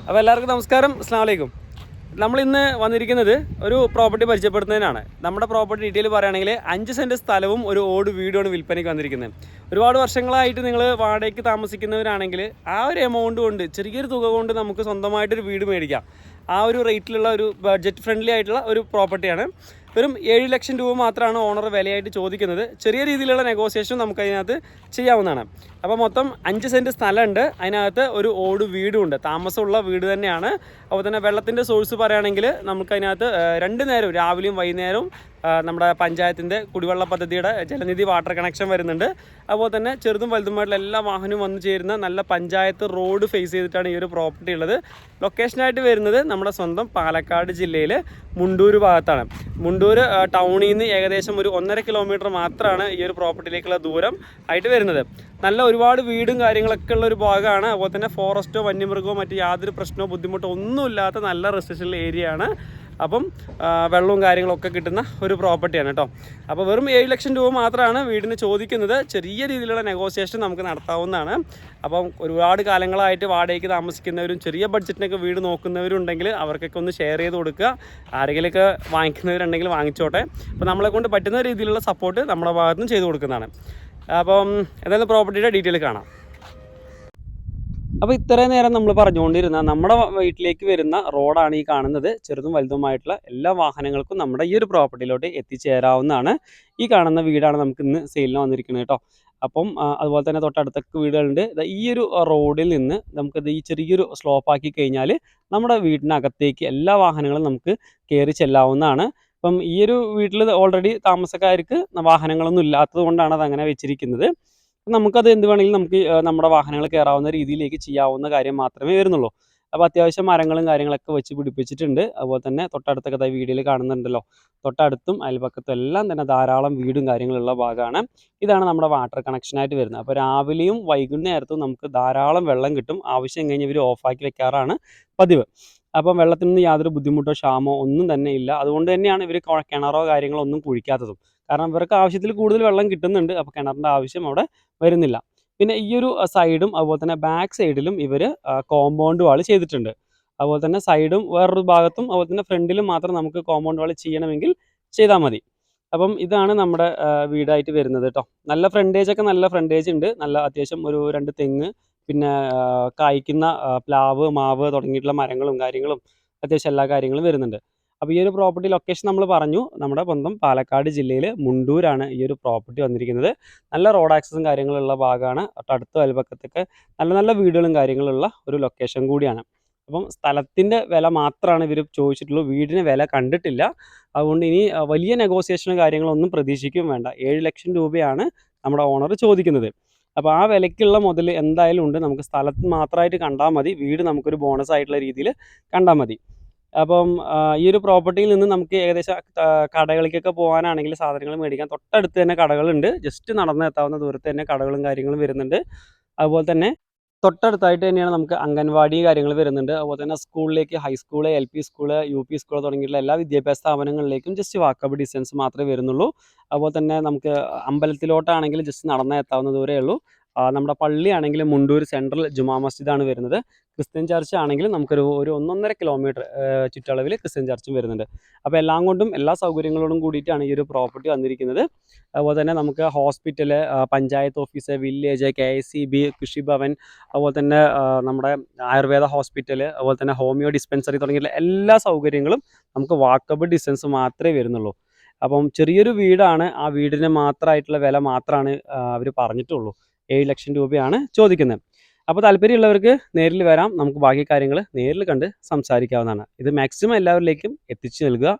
അപ്പോൾ എല്ലാവർക്കും നമസ്കാരം. അസ്സാം വലൈക്കും നമ്മൾ ഇന്ന് വന്നിരിക്കുന്നത് ഒരു പ്രോപ്പർട്ടി പരിചയപ്പെടുത്തുന്നതിനാണ്. നമ്മുടെ പ്രോപ്പർട്ടി ഡീറ്റെയിൽ പറയുകയാണെങ്കിൽ അഞ്ച് സെന്റ് സ്ഥലവും ഒരു ഓട് വീടുമാണ് വിൽപ്പനയ്ക്ക് വന്നിരിക്കുന്നത്. ഒരുപാട് വർഷങ്ങളായിട്ട് നിങ്ങൾ വാടകയ്ക്ക് താമസിക്കുന്നവരാണെങ്കിൽ ആ ഒരു എമൗണ്ട് കൊണ്ട് ചെറിയൊരു തുക കൊണ്ട് നമുക്ക് സ്വന്തമായിട്ടൊരു വീട് മേടിക്കാം. ആ ഒരു റേറ്റിലുള്ള ഒരു ബഡ്ജറ്റ് ഫ്രണ്ട്ലി ആയിട്ടുള്ള ഒരു പ്രോപ്പർട്ടിയാണ് വെറും ഏഴ് ലക്ഷം രൂപ മാത്രമാണ് ഓണർ വിലയായിട്ട് ചോദിക്കുന്നത്. ചെറിയ രീതിയിലുള്ള നെഗോസിയേഷൻ നമുക്ക് അതിനകത്ത് ചെയ്യാവുന്നതാണ്. അപ്പോൾ മൊത്തം അഞ്ച് സെന്റ് സ്ഥലമുണ്ട്. അതിനകത്ത് ഒരു ഓട് വീടുമുണ്ട്. താമസമുള്ള വീട് തന്നെയാണ്. അപ്പോൾ തന്നെ വെള്ളത്തിന്റെ സോഴ്സ് പറയുകയാണെങ്കിൽ നമുക്ക് അതിനകത്ത് രണ്ട് നേരവും രാവിലെയും വൈകുന്നേരവും നമ്മുടെ പഞ്ചായത്തിന്റെ കുടിവെള്ള പദ്ധതിയുടെ ജലനിധി വാട്ടർ കണക്ഷൻ വരുന്നുണ്ട്. അതുപോലെ തന്നെ ചെറുതും വലുതുമായിട്ടുള്ള എല്ലാ വാഹനവും വന്നു ചേരുന്ന നല്ല പഞ്ചായത്ത് റോഡ് ഫേസ് ചെയ്തിട്ടാണ് ഈ ഒരു പ്രോപ്പർട്ടി ഉള്ളത്. ലൊക്കേഷനായിട്ട് വരുന്നത് നമ്മുടെ സ്വന്തം പാലക്കാട് ജില്ലയിൽ മുണ്ടൂർ ഭാഗത്താണ്. മുണ്ടൂർ ടൗണിൽ നിന്ന് ഏകദേശം ഒരു ഒന്നര കിലോമീറ്റർ മാത്രമാണ് ഈ ഒരു പ്രോപ്പർട്ടിയിലേക്കുള്ള ദൂരം ആയിട്ട് വരുന്നത്. നല്ല ഒരുപാട് വീടും കാര്യങ്ങളൊക്കെ ഉള്ള ഒരു ഭാഗമാണ്. അതുപോലെ തന്നെ ഫോറസ്റ്റോ വന്യമൃഗമോ മറ്റു യാതൊരു പ്രശ്നമോ ബുദ്ധിമുട്ടോ ഒന്നുമില്ലാത്ത നല്ല റെസിഡൻഷ്യൽ ഏരിയയാണ് അപ്പം വെള്ളവും കാര്യങ്ങളൊക്കെ കിട്ടുന്ന ഒരു പ്രോപ്പർട്ടിയാണ് കേട്ടോ. അപ്പോൾ വെറും ഏഴ് ലക്ഷം രൂപ മാത്രമാണ് വീടിന് ചോദിക്കുന്നത്. ചെറിയ രീതിയിലുള്ള നെഗോസിയേഷൻ നമുക്ക് നടത്താവുന്നതാണ്. അപ്പം ഒരുപാട് കാലങ്ങളായിട്ട് വാടകയ്ക്ക് താമസിക്കുന്നവരും ചെറിയ ബഡ്ജറ്റിനൊക്കെ വീട് നോക്കുന്നവരും ഉണ്ടെങ്കിൽ അവർക്കൊക്കെ ഒന്ന് ഷെയർ ചെയ്ത് കൊടുക്കുക. ആരെങ്കിലുമൊക്കെ വാങ്ങിക്കുന്നവരുണ്ടെങ്കിൽ വാങ്ങിച്ചോട്ടെ. അപ്പോൾ നമ്മളെ കൊണ്ട് പറ്റുന്ന രീതിയിലുള്ള സപ്പോർട്ട് നമ്മുടെ ഭാഗത്തുനിന്ന് ചെയ്തു കൊടുക്കുന്നതാണ്. അപ്പം എന്തായാലും പ്രോപ്പർട്ടിയുടെ ഡീറ്റെയിൽ കാണാം. അപ്പോൾ ഇത്രയും നേരം നമ്മൾ പറഞ്ഞുകൊണ്ടിരുന്ന നമ്മുടെ വീട്ടിലേക്ക് വരുന്ന റോഡാണ് ഈ കാണുന്നത്. ചെറുതും വലുതുമായിട്ടുള്ള എല്ലാ വാഹനങ്ങൾക്കും നമ്മുടെ ഈ ഒരു പ്രോപ്പർട്ടിയിലോട്ട് എത്തിച്ചേരാവുന്നതാണ്. ഈ കാണുന്ന വീടാണ് നമുക്ക് ഇന്ന് സെയിലിന് വന്നിരിക്കുന്നത് കേട്ടോ അപ്പം അതുപോലെ തന്നെ തൊട്ടടുത്തൊക്കെ വീടുകളുണ്ട്. ഈ ഒരു റോഡിൽ നിന്ന് നമുക്കത് ഈ ചെറിയൊരു സ്ലോപ്പ് ആക്കി കഴിഞ്ഞാൽ നമ്മുടെ വീടിനകത്തേക്ക് എല്ലാ വാഹനങ്ങളും നമുക്ക് കയറി ചെല്ലാവുന്നതാണ്. അപ്പം ഈ ഒരു വീട്ടിൽ ഓൾറെഡി താമസക്കാർക്ക് വാഹനങ്ങളൊന്നും ഇല്ലാത്തത് കൊണ്ടാണ് അത് അങ്ങനെ വെച്ചിരിക്കുന്നത്. നമുക്കത് എന്ത് വേണമെങ്കിലും നമുക്ക് നമ്മുടെ വാഹനങ്ങൾ കയറാവുന്ന രീതിയിലേക്ക് ചെയ്യാവുന്ന കാര്യം മാത്രമേ വരുന്നുള്ളൂ. അപ്പോൾ അത്യാവശ്യം മരങ്ങളും കാര്യങ്ങളൊക്കെ വെച്ച് പിടിപ്പിച്ചിട്ടുണ്ട്. അതുപോലെ തന്നെ തൊട്ടടുത്തൊക്കെ ദാ വീഡിയോയിൽ കാണുന്നുണ്ടല്ലോ. തൊട്ടടുത്തും അയൽപക്കത്തും എല്ലാം തന്നെ ധാരാളം വീടും കാര്യങ്ങളുള്ള ഭാഗമാണ്. ഇതാണ് നമ്മുടെ വാട്ടർ കണക്ഷനായിട്ട് വരുന്നത്. അപ്പോൾ രാവിലെയും വൈകുന്നേരത്തും നമുക്ക് ധാരാളം വെള്ളം കിട്ടും. ആവശ്യം കഴിഞ്ഞ് ഇവർ ഓഫാക്കി വെക്കാറാണ് പതിവ്. അപ്പം നിന്ന് യാതൊരു ബുദ്ധിമുട്ടോ ക്ഷാമോ ഒന്നും തന്നെ ഇല്ല. അതുകൊണ്ട് തന്നെയാണ് ഇവർ കിണറോ കാര്യങ്ങളോ ഒന്നും കുഴിക്കാത്തതും. കാരണം ഇവർക്ക് ആവശ്യത്തിൽ കൂടുതൽ വെള്ളം കിട്ടുന്നുണ്ട് അപ്പോൾ കിണറിന്റെ ആവശ്യം അവിടെ വരുന്നില്ല. പിന്നെ ഈ ഒരു സൈഡും അതുപോലെ തന്നെ ബാക്ക് സൈഡിലും ഇവർ കോമ്പൗണ്ട് വാൾ ചെയ്തിട്ടുണ്ട്. അതുപോലെ തന്നെ സൈഡും വേറൊരു ഭാഗത്തും അതുപോലെ തന്നെ ഫ്രണ്ടിലും മാത്രം നമുക്ക് കോമ്പൗണ്ട് വാൾ ചെയ്യണമെങ്കിൽ ചെയ്താൽ മതി. അപ്പം ഇതാണ് നമ്മുടെ വീടായിട്ട് വരുന്നത് കേട്ടോ നല്ല ഫ്രണ്ടേജ് ഒക്കെ നല്ല ഫ്രണ്ടേജ് ഉണ്ട്. നല്ല അത്യാവശ്യം ഒരു രണ്ട് തെങ്ങ് പിന്നെ കായ്ക്കുന്ന പ്ലാവ് മാവ് തുടങ്ങിയിട്ടുള്ള മരങ്ങളും കാര്യങ്ങളും അത്യാവശ്യം എല്ലാ കാര്യങ്ങളും വരുന്നുണ്ട്. അപ്പോൾ ഈ ഒരു പ്രോപ്പർട്ടി ലൊക്കേഷൻ നമ്മൾ പറഞ്ഞു. നമ്മുടെ സ്വന്തം പാലക്കാട് ജില്ലയിൽ മുണ്ടൂരാണ് ഈ ഒരു പ്രോപ്പർട്ടി വന്നിരിക്കുന്നത്. നല്ല റോഡ് ആക്സസും കാര്യങ്ങളുള്ള ഭാഗമാണ് അടുത്ത അയൽപക്കത്തൊക്കെ നല്ല നല്ല വീടുകളും കാര്യങ്ങളുള്ള ഒരു ലൊക്കേഷൻ കൂടിയാണ്. അപ്പം സ്ഥലത്തിന്റെ വില മാത്രമാണ് ഇവർ ചോദിച്ചിട്ടുള്ളൂ. വീടിന് വില കണ്ടിട്ടില്ല. അതുകൊണ്ട് ഇനി വലിയ നെഗോസിയേഷനും കാര്യങ്ങളൊന്നും പ്രതീക്ഷിക്കും വേണ്ട. ഏഴ് ലക്ഷം രൂപയാണ് നമ്മുടെ ഓണർ ചോദിക്കുന്നത്. അപ്പോൾ ആ വിലയ്ക്കുള്ള മുതൽ എന്തായാലും ഉണ്ട്. നമുക്ക് സ്ഥലത്ത് മാത്രമായിട്ട് കണ്ടാൽ മതി. വീട് നമുക്കൊരു ബോണസ് ആയിട്ടുള്ള രീതിയിൽ കണ്ടാൽ മതി. അപ്പം ഈ ഒരു പ്രോപ്പർട്ടിയിൽ നിന്ന് നമുക്ക് ഏകദേശം കടകളിലേക്കൊക്കെ പോകാനാണെങ്കിൽ സാധനങ്ങൾ മേടിക്കാൻ തൊട്ടടുത്ത് തന്നെ കടകളുണ്ട്. ജസ്റ്റ് നടന്ന് എത്താവുന്ന ദൂരത്ത് തന്നെ കടകളും കാര്യങ്ങളും വരുന്നുണ്ട്. അതുപോലെ തന്നെ തൊട്ടടുത്തായിട്ട് തന്നെയാണ് നമുക്ക് അംഗൻവാടി കാര്യങ്ങൾ വരുന്നുണ്ട്. അതുപോലെ തന്നെ സ്കൂളിലേക്ക് high school L P school U P school തുടങ്ങിയിട്ടുള്ള എല്ലാ വിദ്യാഭ്യാസ സ്ഥാപനങ്ങളിലേക്കും ജസ്റ്റ് വാക്കബിൾ ഡിസ്റ്റൻസ് മാത്രമേ വരുന്നുള്ളൂ. അതുപോലെ തന്നെ നമുക്ക് അമ്പലത്തിലോട്ടാണെങ്കിൽ ജസ്റ്റ് നടന്നേ എത്താവുന്ന ദൂരമേ ഉള്ളൂ. നമ്മുടെ പള്ളിയാണെങ്കിൽ മുണ്ടൂർ സെൻട്രൽ ജുമാ മസ്ജിദാണ് വരുന്നത്. ക്രിസ്ത്യൻ ചർച്ച് ആണെങ്കിൽ നമുക്കൊരു ഒരു ഒന്നൊന്നര കിലോമീറ്റർ ചുറ്റളവിൽ ക്രിസ്ത്യൻ ചർച്ചും വരുന്നുണ്ട്. അപ്പോൾ എല്ലാം കൊണ്ടും എല്ലാ സൗകര്യങ്ങളോടും കൂടിയിട്ടാണ് ഈ ഒരു പ്രോപ്പർട്ടി വന്നിരിക്കുന്നത്. അതുപോലെ തന്നെ നമുക്ക് hospital panchayat office village K S C B Krishibhavan അതുപോലെ തന്നെ നമ്മുടെ ആയുർവേദ ഹോസ്പിറ്റൽ അതുപോലെ തന്നെ ഹോമിയോ ഡിസ്പെൻസറി തുടങ്ങിയിട്ടുള്ള എല്ലാ സൗകര്യങ്ങളും നമുക്ക് വാക്കബിൾ ഡിസ്റ്റൻസ് മാത്രമേ വരുന്നുള്ളൂ. അപ്പം ചെറിയൊരു വീടാണ് ആ വീടിന് മാത്രമായിട്ടുള്ള വില മാത്രമാണ് അവർ പറഞ്ഞിട്ടുള്ളൂ. ഏഴ് ലക്ഷം രൂപയാണ് ചോദിക്കുന്നത്. അപ്പോൾ താല്പര്യമുള്ളവർക്ക് നേരിൽ വരാം. നമുക്ക് ബാക്കി കാര്യങ്ങൾ നേരിൽ കണ്ട് സംസാരിക്കാവുന്നതാണ്. ഇത് മാക്സിമം എല്ലാവരിലേക്കും എത്തിച്ചു നൽകുക.